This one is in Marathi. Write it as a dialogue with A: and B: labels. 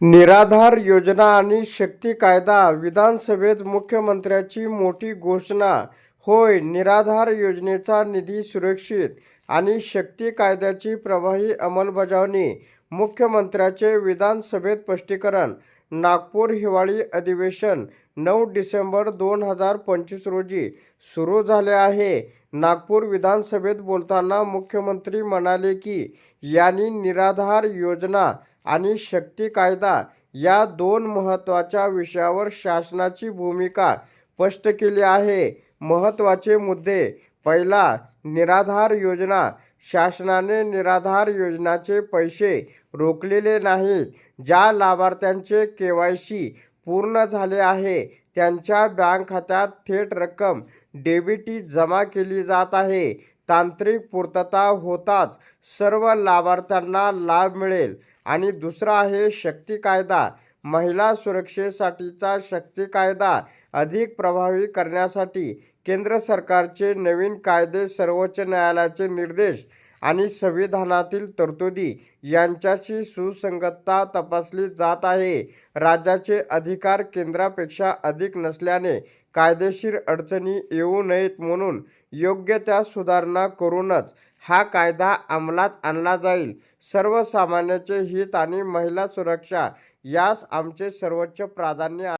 A: निराधार योजना आणि शक्ती कायदा विधानसभेत मुख्यमंत्र्याची मोठी घोषणा. होय निराधार योजनेचा निधी सुरक्षित आणि शक्ती कायद्याची प्रभावी अंमलबजावणी. मुख्यमंत्र्याचे विधानसभेत स्पष्टीकरण. नागपूर हिवाळी अधिवेशन नऊ डिसेंबर दोन हजार पंचवीस रोजी सुरू झाले आहे. नागपूर विधानसभेत बोलताना मुख्यमंत्री म्हणाले की यांनी निराधार योजना आणि शक्ती कायदा या दोन महत्त्वाच्या विषयावर शासनाची भूमिका स्पष्ट केली आहे. महत्त्वाचे मुद्दे. पहिला निराधार योजना. शासनाने निराधार योजनाचे पैसे रोखलेले नाहीत. ज्या लाभार्थ्यांचे के वाय सी पूर्ण झाले आहे त्यांच्या बँक खात्यात थेट रक्कम डेबिटी जमा केली जात आहे. तांत्रिक पूर्तता होताच सर्व लाभार्थ्यांना लाभ मिळेल. आणि दुसरा आहे शक्ती कायदा. महिला सुरक्षेसाठीचा शक्ती कायदा अधिक प्रभावी करण्यासाठी केंद्र सरकारचे नवीन कायदे सर्वोच्च न्यायालयाचे निर्देश आणि संविधानातील तरतुदी यांच्याशी सुसंगतता तपासली जात आहे. राज्याचे अधिकार केंद्रापेक्षा अधिक नसल्याने कायदेशीर अडचणी येऊ नयेत म्हणून योग्य त्या सुधारणा करूनच हा कायदा अंमलात आणला जाईल सर्वसामान्यांचे हित आणि महिला सुरक्षा यास आमचे सर्वोच्च प्राधान्य आहे